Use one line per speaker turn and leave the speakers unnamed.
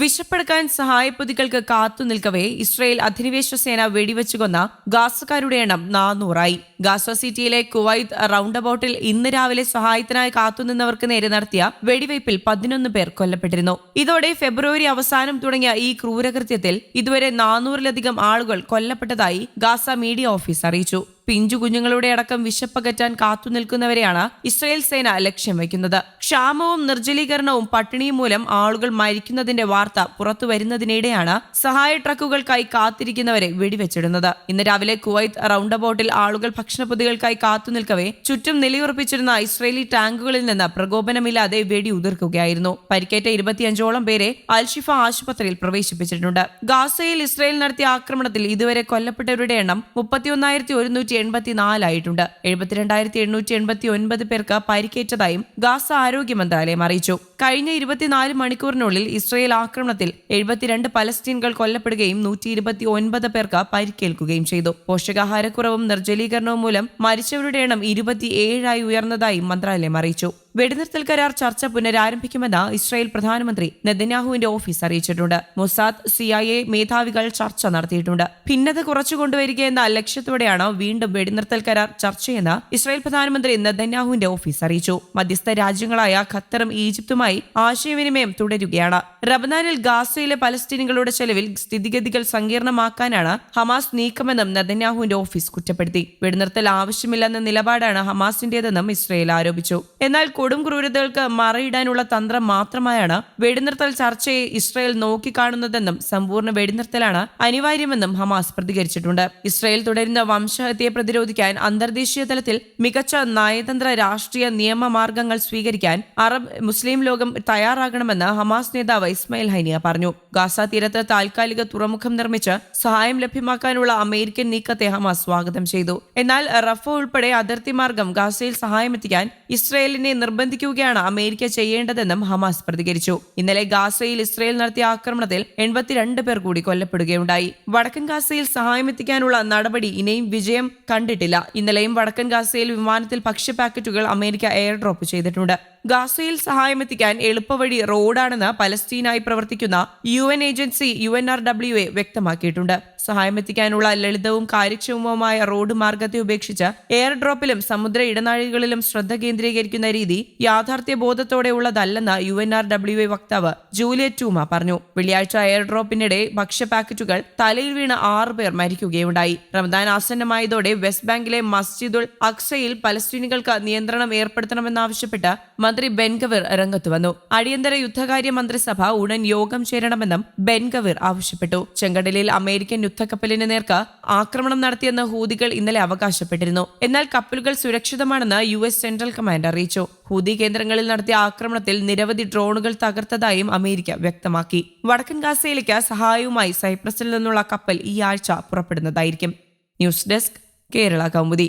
വിശപ്പെടുക്കാൻ സഹായപ്പൊതികൾക്ക് കാത്തു നിൽക്കവേ ഇസ്രയേൽ അധിനിവേശ സേന വെടിവെച്ചു കൊന്ന ഗാസക്കാരുടെ എണ്ണം നാനൂറായി ഗാസ സിറ്റിയിലെ കുവൈത്ത് റൗണ്ട് അബൌട്ടിൽ ഇന്ന് രാവിലെ സഹായത്തിനായി കാത്തുനിന്നവർക്ക് നേരെ നടത്തിയ വെടിവയ്പിൽ പതിനൊന്ന് പേർ കൊല്ലപ്പെട്ടിരുന്നു. ഇതോടെ ഫെബ്രുവരി അവസാനം തുടങ്ങിയ ഈ ക്രൂരകൃത്യത്തിൽ ഇതുവരെ നാനൂറിലധികം ആളുകൾ കൊല്ലപ്പെട്ടതായി ഗാസ മീഡിയ ഓഫീസ് അറിയിച്ചു. പിഞ്ചു കുഞ്ഞുങ്ങളുടെ അടക്കം വിശപ്പകറ്റാൻ കാത്തുനിൽക്കുന്നവരെയാണ് ഇസ്രയേൽ സേന ലക്ഷ്യം വയ്ക്കുന്നത്. ക്ഷാമവും നിർജലീകരണവും പട്ടിണിയും മൂലം ആളുകൾ മരിക്കുന്നതിന്റെ വാർത്ത പുറത്തു വരുന്നതിനിടെയാണ് സഹായ ട്രക്കുകൾക്കായി കാത്തിരിക്കുന്നവരെ വെടിവെച്ചിടുന്നത്. ഇന്ന് രാവിലെ കുവൈത്ത് റൗണ്ട് അബൌട്ടിൽ ആളുകൾ ഭക്ഷണപ്പൊതികൾക്കായി കാത്തുനിൽക്കവേ ചുറ്റും നിലയുറപ്പിച്ചിരുന്ന ഇസ്രയേലി ടാങ്കുകളിൽ നിന്ന് പ്രകോപനമില്ലാതെ വെടി ഉതിർക്കുകയായിരുന്നു. പരിക്കേറ്റ ഇരുപത്തിയഞ്ചോളം പേരെ അൽഷിഫ ആശുപത്രിയിൽ പ്രവേശിപ്പിച്ചിട്ടുണ്ട്. ഗാസയിൽ ഇസ്രയേൽ നടത്തിയ ആക്രമണത്തിൽ ഇതുവരെ കൊല്ലപ്പെട്ടവരുടെ എണ്ണം മുപ്പത്തിയൊന്നായിരത്തി ഒരുന്നൂറ്റി എൺപത്തിനാലായിട്ടുണ്ട്. എഴുപത്തിരണ്ടായിരത്തി എണ്ണൂറ്റി എൺപത്തി ഒൻപത് പേർക്ക് പരിക്കേറ്റതായും ഗാസ ആരോഗ്യ മന്ത്രാലയം അറിയിച്ചു. കഴിഞ്ഞ ഇരുപത്തിനാല് മണിക്കൂറിനുള്ളിൽ ഇസ്രയേൽ ആക്രമണത്തിൽ എഴുപത്തിരണ്ട് പലസ്തീനുകൾ കൊല്ലപ്പെടുകയും നൂറ്റി ഇരുപത്തി ഒൻപത് പേർക്ക് പരിക്കേൽക്കുകയും ചെയ്തു. പോഷകാഹാരക്കുറവും നിർജലീകരണവും മൂലം മരിച്ചവരുടെ എണ്ണം ഇരുപത്തിയേഴായി ഉയർന്നതായും മന്ത്രാലയം അറിയിച്ചു. വെടിനിർത്തൽ കരാർ ചർച്ച പുനരാരംഭിക്കുമെന്ന് ഇസ്രായേൽ പ്രധാനമന്ത്രി നെതന്യാഹുവിന്റെ ഓഫീസ് അറിയിച്ചിട്ടുണ്ട്. മൊസാദ് സി ഐ എ മേധാവികൾ ചർച്ച നടത്തിയിട്ടുണ്ട്. ഭിന്നത കുറച്ചുകൊണ്ടുവരിക എന്ന ലക്ഷ്യത്തോടെയാണ് വീണ്ടും വെടിനിർത്തൽ കരാർ ചർച്ചയെന്ന് ഇസ്രായേൽ പ്രധാനമന്ത്രി നെതന്യാഹുവിന്റെ ഓഫീസ് അറിയിച്ചു. മധ്യസ്ഥ രാജ്യങ്ങളായ ഖത്തറും ഈജിപ്തുമായി ആശയവിനിമയം തുടരുകയാണ്. റബനാനിൽ ഗാസയിലെ പലസ്തീനികളുടെ ചെലവിൽ സ്ഥിതിഗതികൾ സങ്കീർണമാക്കാനാണ് ഹമാസ് നീക്കമെന്നും നെതന്യാഹുവിന്റെ ഓഫീസ് കുറ്റപ്പെടുത്തി. വെടിനിർത്തൽ ആവശ്യമില്ലെന്ന നിലപാടാണ് ഹമാസിന്റേതെന്നും ഇസ്രായേൽ ആരോപിച്ചു. എന്നാൽ കൊടും ക്രൂരതകൾക്ക് മറയിടാനുള്ള തന്ത്രം മാത്രമായാണ് വെടിനിർത്തൽ ചർച്ചയെ ഇസ്രായേൽ നോക്കിക്കാണുന്നതെന്നും സമ്പൂർണ വെടിനിർത്തലാണ് അനിവാര്യമെന്നും ഹമാസ് പ്രതികരിച്ചിട്ടുണ്ട്. ഇസ്രായേൽ തുടരുന്ന വംശഹത്യയെ പ്രതിരോധിക്കാൻ അന്തർദേശീയ തലത്തിൽ മികച്ച നയതന്ത്ര രാഷ്ട്രീയ നിയമമാർഗങ്ങൾ സ്വീകരിക്കാൻ അറബ് മുസ്ലിം ലോകം തയ്യാറാകണമെന്ന് ഹമാസ് നേതാവ് ഇസ്മയിൽ ഹൈനിയ പറഞ്ഞു. ഗാസ തീരത്ത് താൽക്കാലിക തുറമുഖം നിർമ്മിച്ച് സഹായം ലഭ്യമാക്കാനുള്ള അമേരിക്കൻ നീക്കത്തെ ഹമാസ് സ്വാഗതം ചെയ്തു. എന്നാൽ റഫ ഉൾപ്പെടെ അതിർത്തി മാർഗം ഗാസയിൽ സഹായമെത്തിക്കാൻ ഇസ്രയേലിനെ നിർബന്ധിക്കുകയാണ് അമേരിക്ക ചെയ്യേണ്ടതെന്നും ഹമാസ് പ്രതികരിച്ചു. ഇന്നലെ ഗാസയിൽ ഇസ്രയേൽ നടത്തിയ ആക്രമണത്തിൽ എൺപത്തിരണ്ട് പേർ കൂടി കൊല്ലപ്പെടുകയുണ്ടായി. വടക്കൻ ഗാസയിൽ സഹായമെത്തിക്കാനുള്ള നടപടി ഇനിയും വിജയം കണ്ടിട്ടില്ല. ഇന്നലെയും വടക്കൻ ഗാസയിൽ വിമാനത്തിൽ ഭക്ഷ്യ പാക്കറ്റുകൾ അമേരിക്ക എയർ ഡ്രോപ്പ് ചെയ്തിട്ടുണ്ട്. ഗാസയിൽ സഹായമെത്തിക്കാൻ എളുപ്പവഴി റോഡാണെന്ന് പലസ്തീനായി പ്രവർത്തിക്കുന്ന U N agency U N R W A വ്യക്തമാക്കിയിട്ടുണ്ട് സഹായമെത്തിക്കാനുള്ള ലളിതവും കാര്യക്ഷമവുമായ റോഡ് മാർഗത്തെ ഉപേക്ഷിച്ച് എയർ ഡ്രോപ്പിലും സമുദ്ര ഇടനാഴികളിലും ശ്രദ്ധ കേന്ദ്രീകരിക്കുന്ന രീതി യാഥാർത്ഥ്യ ബോധത്തോടെയുള്ളതല്ലെന്ന് U N R W A വക്താവ് ജൂലിയറ്റ് ടൂമ പറഞ്ഞു. വെള്ളിയാഴ്ച എയർ ഡ്രോപ്പിനിടെ ഭക്ഷ്യ പാക്കറ്റുകൾ തലയിൽ വീണ് ആറ് പേർ മരിക്കുകയുണ്ടായി. റമദാൻ ആസന്നമായതോടെ വെസ്റ്റ് ബാങ്കിലെ മസ്ജിദുൽ അക്സയിൽ പലസ്തീനികൾക്ക് നിയന്ത്രണം ഏർപ്പെടുത്തണമെന്നാവശ്യപ്പെട്ട് മന്ത്രി ബെൻഗവിർ രംഗത്തു വന്നു. അടിയന്തര യുദ്ധകാര്യ മന്ത്രിസഭ ഉടൻ യോഗം ചേരണമെന്നും ബെൻഗവിർ ആവശ്യപ്പെട്ടു. ചെങ്കടലിൽ അമേരിക്കൻ യുദ്ധക്കപ്പലിന് നേർക്ക് ആക്രമണം നടത്തിയെന്ന് ഹൂതികൾ ഇന്നലെ അവകാശപ്പെട്ടിരുന്നു. എന്നാൽ കപ്പലുകൾ സുരക്ഷിതമാണെന്ന് യു എസ് സെൻട്രൽ കമാൻഡ് അറിയിച്ചു. ഹൂതി കേന്ദ്രങ്ങളിൽ നടത്തിയ ആക്രമണത്തിൽ നിരവധി ഡ്രോണുകൾ തകർത്തതായും അമേരിക്ക വ്യക്തമാക്കി. വടക്കൻ ഗാസയിലേക്ക് സഹായവുമായി സൈപ്രസിൽ നിന്നുള്ള കപ്പൽ ഈ ആഴ്ച പുറപ്പെടുന്നതായിരിക്കും. News desk Kerala Kaumudi.